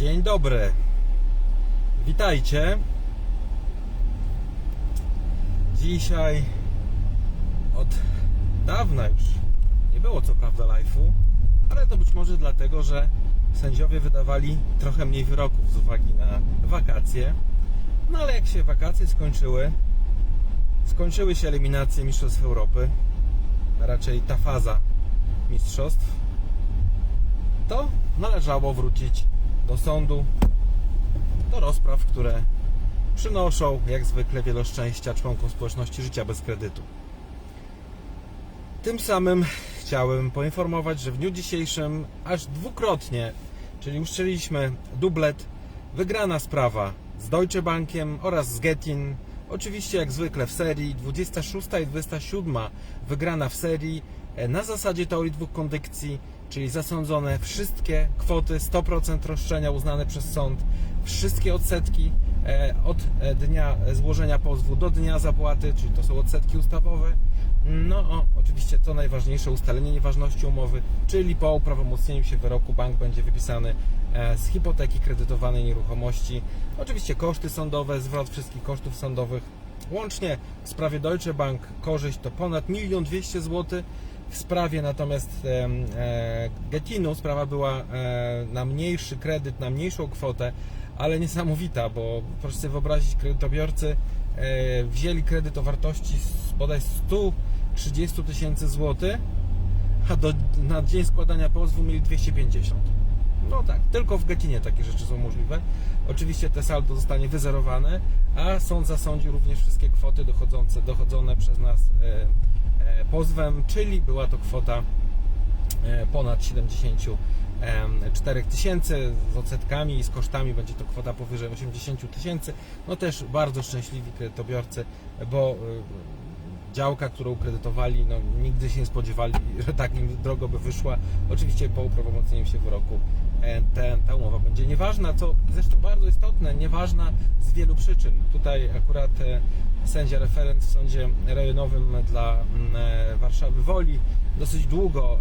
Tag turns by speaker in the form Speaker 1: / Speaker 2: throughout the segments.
Speaker 1: Dzień dobry. Witajcie. Dzisiaj od dawna już nie było co prawda live'u, ale to być może dlatego, że sędziowie wydawali trochę mniej wyroków z uwagi na wakacje. No ale jak się wakacje skończyły, skończyły się eliminacje Mistrzostw Europy, raczej ta faza mistrzostw, to należało wrócić do sądu, do rozpraw, które przynoszą jak zwykle wiele szczęścia członkom społeczności życia bez kredytu. Tym samym chciałem poinformować, że w dniu dzisiejszym aż dwukrotnie, czyli uszczeliliśmy dublet, wygrana sprawa z Deutsche Bankiem oraz z Getin. Oczywiście jak zwykle w serii 26 i 27 wygrana w serii na zasadzie teorii dwóch kondykcji, czyli zasądzone wszystkie kwoty 100% roszczenia uznane przez sąd, wszystkie odsetki e, od e, dnia złożenia pozwu do dnia zapłaty, czyli to są odsetki ustawowe. No, o, oczywiście co najważniejsze, ustalenie nieważności umowy, czyli po uprawomocnieniu się wyroku bank będzie wypisany e, z hipoteki kredytowanej nieruchomości. Oczywiście koszty sądowe, zwrot wszystkich kosztów sądowych. Łącznie w sprawie Deutsche Bank korzyść to ponad 1 200 zł. W sprawie natomiast e, Getinu sprawa była e, na mniejszy kredyt, na mniejszą kwotę, ale niesamowita, bo proszę sobie wyobrazić, kredytobiorcy e, wzięli kredyt o wartości bodaj 130 tysięcy złotych, a do, na dzień składania pozwu mieli 250. No tak, tylko w Getinie takie rzeczy są możliwe. Oczywiście te saldo zostanie wyzerowane, a sąd zasądził również wszystkie kwoty dochodzące, dochodzone przez nas e, pozwem, czyli była to kwota e, ponad 74 tysięcy z odsetkami i z kosztami będzie to kwota powyżej 80 tysięcy. No też bardzo szczęśliwi kredytobiorcy, bo e, działka, którą kredytowali, no, nigdy się nie spodziewali, że tak im drogo by wyszła. Oczywiście po uprawomocnieniu się wyroku e, te, ta umowa będzie nieważna, co zresztą bardzo istotne, nieważna z wielu przyczyn. Tutaj akurat e, sędzia referent w sądzie rejonowym dla mm, e, Warszawy Woli dosyć długo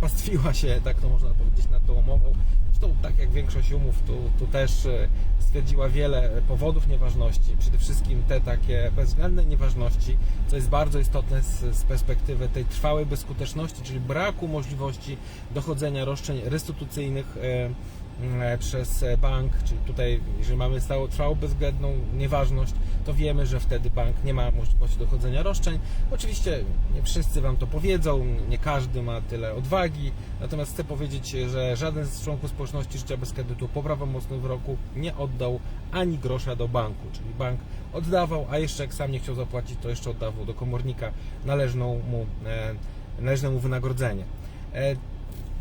Speaker 1: pastwiła się, tak to można powiedzieć, nad tą umową. Zresztą, tak jak większość umów, tu, tu też e, stwierdziła wiele powodów nieważności. Przede wszystkim te takie bezwzględne nieważności, co jest bardzo istotne z, z perspektywy tej trwałej bezskuteczności, czyli braku możliwości dochodzenia roszczeń restytucyjnych e, e, przez bank, czyli tutaj, jeżeli mamy stałą, trwałą bezwzględną nieważność, to wiemy, że wtedy bank nie ma możliwości dochodzenia roszczeń. Oczywiście nie wszyscy Wam to powiedzą, nie każdy ma tyle odwagi, natomiast chcę powiedzieć, że żaden z członków społeczności życia bez kredytu po prawomocnym wyroku nie oddał ani grosza do banku, czyli bank oddawał, a jeszcze jak sam nie chciał zapłacić, to jeszcze oddawał do komornika należną mu, e, należne mu wynagrodzenie.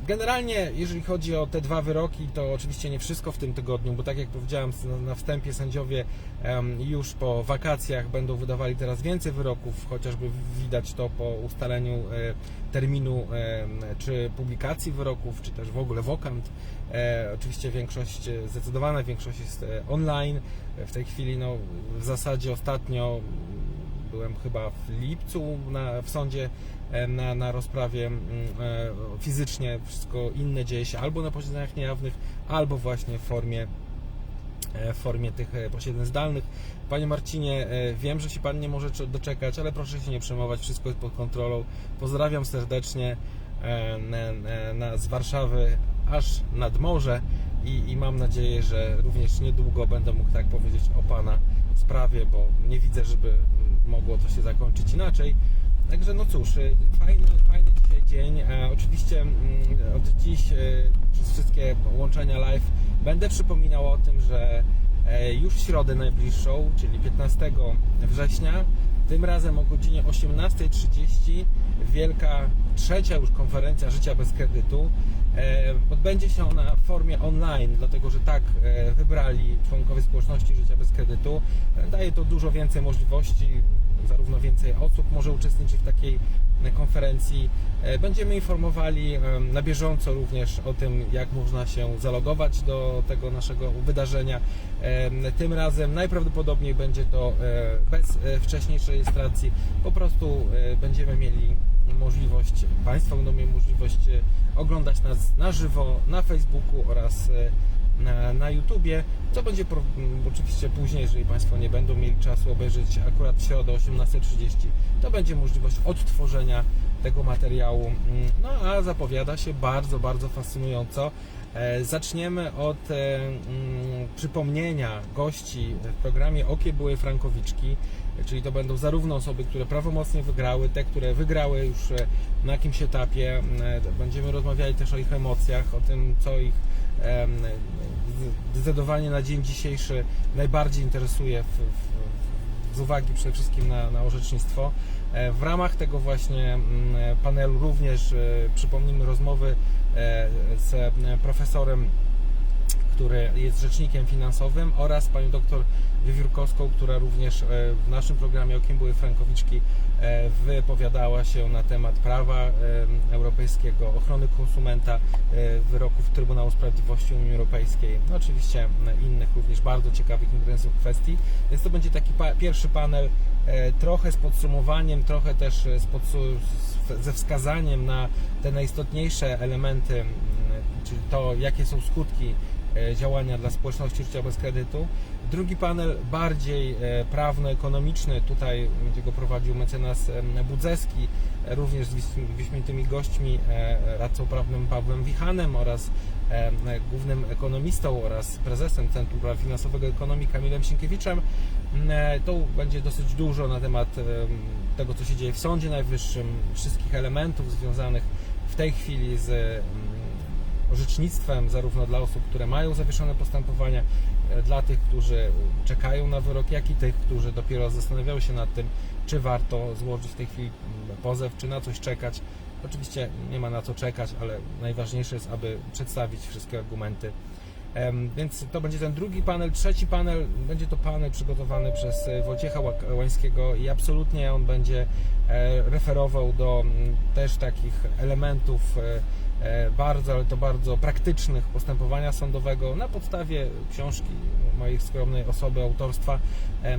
Speaker 1: Generalnie, jeżeli chodzi o te dwa wyroki, to oczywiście nie wszystko w tym tygodniu, bo tak jak powiedziałem na wstępie, sędziowie już po wakacjach będą wydawali teraz więcej wyroków, chociażby widać to po ustaleniu e, terminu czy publikacji wyroków, czy też w ogóle wokant. E, oczywiście większość, e, zdecydowana większość jest online. W tej chwili, no, w zasadzie ostatnio byłem chyba w lipcu na, w sądzie e, na, na rozprawie mm, e, fizycznie, wszystko inne dzieje się albo na posiedzeniach niejawnych, albo właśnie w formie e, w formie tych posiedzeń zdalnych. Panie Marcinie, wiem, że się Pan nie może cze- doczekać, ale proszę się nie przejmować, wszystko jest pod kontrolą. Pozdrawiam serdecznie z Warszawy aż nad morze i, i mam nadzieję, że również niedługo będę mógł tak powiedzieć o Pana sprawie, bo nie widzę, żeby mogło to się zakończyć inaczej. Także no cóż, y, fajny, fajny dzisiaj dzień. E, oczywiście mm, od dziś e, przez wszystkie łączenia live będę przypominał o tym, że e, już w środę najbliższą, czyli 15 września, tym razem o godzinie 18.30 wielka trzecia już konferencja Życia bez kredytu odbędzie się ona w formie online, dlatego że tak e, wybrali członkowie społeczności Życia bez kredytu. E, Daje to dużo więcej możliwości, zarówno więcej osób może uczestniczyć w takiej e, konferencji. E, Będziemy informowali e, na bieżąco również o tym, jak można się zalogować do tego naszego wydarzenia. E, Tym razem najprawdopodobniej będzie to e, bez e, wcześniejszej rejestracji. Po prostu e, będziemy mieli możliwość, Państwo będą mieli możliwość e, oglądać nas na żywo na Facebooku oraz e, na, na YouTubie, co będzie pro, oczywiście później, jeżeli Państwo nie będą mieli czasu obejrzeć akurat w środę 18.30, to będzie możliwość odtworzenia tego materiału. Mm, No a zapowiada się bardzo, bardzo fascynująco. E, Zaczniemy od mm, przypomnienia gości w programie Okie były Frankowiczki, czyli to będą zarówno osoby, które prawomocnie wygrały, te, które wygrały już e, na jakimś etapie. E, Będziemy rozmawiali też o ich emocjach, o tym, co ich zdecydowanie na dzień dzisiejszy najbardziej interesuje w, w, z uwagi przede wszystkim na, na orzecznictwo. E, W ramach tego właśnie panelu również przypomnijmy rozmowy z profesorem, który jest rzecznikiem finansowym oraz panią doktor Wiewiórkowską, która również e, w naszym programie Okiem były Frankowiczki e, wypowiadała się na temat prawa e, europejskiego, ochrony konsumenta, wyroków Trybunału Sprawiedliwości Unii Europejskiej, no oczywiście innych również bardzo ciekawych interesów kwestii. Więc to będzie taki pa- pierwszy panel trochę z podsumowaniem, trochę też z ze wskazaniem na te najistotniejsze elementy, m, czyli to, jakie są skutki działania dla społeczności życia bez kredytu. Drugi panel bardziej e, prawno-ekonomiczny, tutaj będzie go prowadził mecenas Budzeski, e, również z wyśmienitymi gośćmi, e, radcą prawnym Pawłem Wichanem oraz głównym ekonomistą oraz prezesem Centrum Prawa Finansowego Ekonomii Kamilem Sienkiewiczem. E, To będzie dosyć dużo na temat em, tego, co się dzieje w Sądzie Najwyższym, wszystkich elementów związanych w tej chwili z orzecznictwem, zarówno dla osób, które mają zawieszone postępowania, e, dla tych, którzy czekają na wyrok, jak i tych, którzy dopiero zastanawiają się nad tym, czy warto złożyć w tej chwili mm, pozew, czy na coś czekać. Oczywiście nie ma na co czekać, ale najważniejsze jest, aby przedstawić wszystkie argumenty. Więc to będzie ten drugi panel. Trzeci panel będzie to panel przygotowany przez e, Wojciecha Łańskiego i absolutnie on będzie e, referował do mm, też takich elementów bardzo, ale to bardzo praktycznych postępowania sądowego na podstawie książki mojej skromnej osoby autorstwa. E,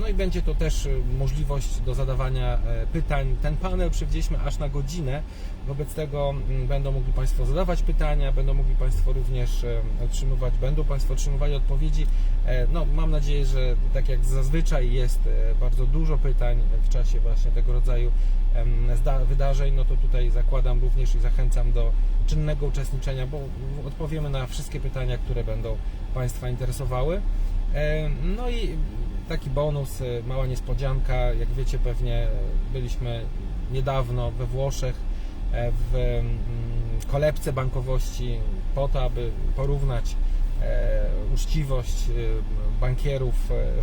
Speaker 1: No i będzie to też e, możliwość do zadawania e, pytań. Ten panel przewidzieliśmy aż na godzinę, wobec tego będą mogli Państwo zadawać pytania, będą mogli Państwo również otrzymywać, będą Państwo otrzymywali odpowiedzi. No, mam nadzieję, że tak jak zazwyczaj jest bardzo dużo pytań w czasie właśnie tego rodzaju wydarzeń, no to tutaj zakładam również i zachęcam do czynnego uczestniczenia, bo odpowiemy na wszystkie pytania, które będą Państwa interesowały. E, No i taki bonus, e, mała niespodzianka, jak wiecie pewnie e, byliśmy niedawno we Włoszech w mm, kolebce bankowości po to, aby porównać uczciwość bankierów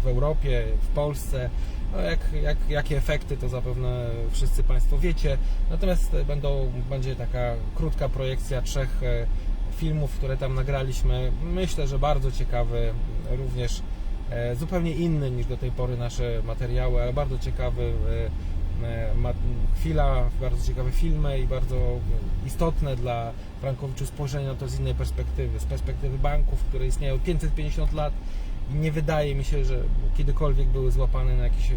Speaker 1: w Europie, w Polsce. No jak, jak, jakie efekty to zapewne wszyscy Państwo wiecie. Natomiast będą, będzie taka krótka projekcja trzech filmów, które tam nagraliśmy. Myślę, że bardzo ciekawy, również e, zupełnie inny niż do tej pory nasze materiały, ale bardzo ciekawy e, e, chwila, bardzo ciekawe filmy i bardzo istotne dla Frankowiczów spojrzenie na to z innej perspektywy, z perspektywy banków, które istnieją 550 lat i nie wydaje mi się, że kiedykolwiek były złapane na jakichś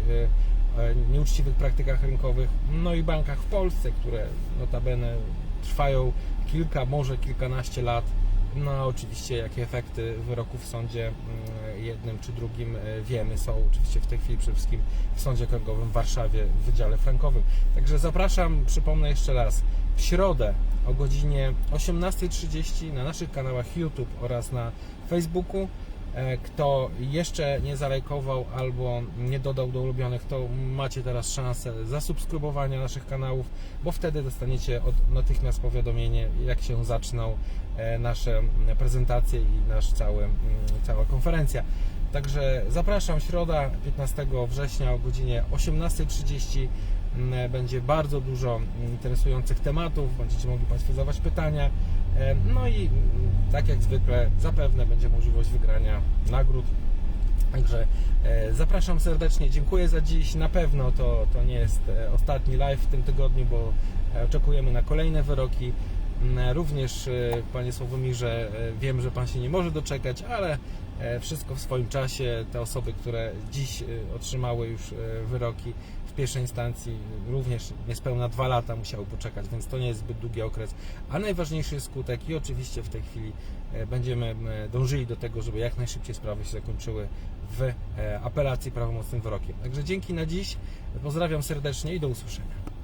Speaker 1: nieuczciwych praktykach rynkowych. No i bankach w Polsce, które notabene trwają kilka, może kilkanaście lat. No oczywiście jakie efekty wyroków w sądzie mm, jednym czy drugim e, wiemy są oczywiście w tej chwili przede wszystkim w Sądzie Okręgowym w Warszawie w Wydziale Frankowym. Także zapraszam, przypomnę jeszcze raz, w środę o godzinie 18.30 na naszych kanałach YouTube oraz na Facebooku. E, Kto jeszcze nie zalajkował albo nie dodał do ulubionych, to macie teraz szansę zasubskrybowania naszych kanałów, bo wtedy dostaniecie natychmiast powiadomienie, jak się zaczną e, nasze mm, prezentacje i nasz cały, mm, cała konferencja. Także zapraszam, środa 15 września o godzinie 18.30 Mm, będzie bardzo dużo interesujących tematów, będziecie mogli Państwo zadawać pytania. E, No i tak jak zwykle zapewne będzie możliwość wygrania nagród. Także e, zapraszam serdecznie, dziękuję za dziś. Na pewno to, to nie jest e, ostatni live w tym tygodniu, bo oczekujemy na kolejne wyroki. Mm, Również, Panie Sławomirze, wiem, że Pan się nie może doczekać, ale wszystko w swoim czasie. Te osoby, które dziś otrzymały już wyroki, pierwszej instancji również niespełna dwa lata musiały poczekać, więc to nie jest zbyt długi okres. A najważniejszy skutek i oczywiście w tej chwili e, będziemy m, dążyli do tego, żeby jak najszybciej sprawy się zakończyły w e, apelacji prawomocnym wyrokiem. Także dzięki na dziś, pozdrawiam serdecznie i do usłyszenia.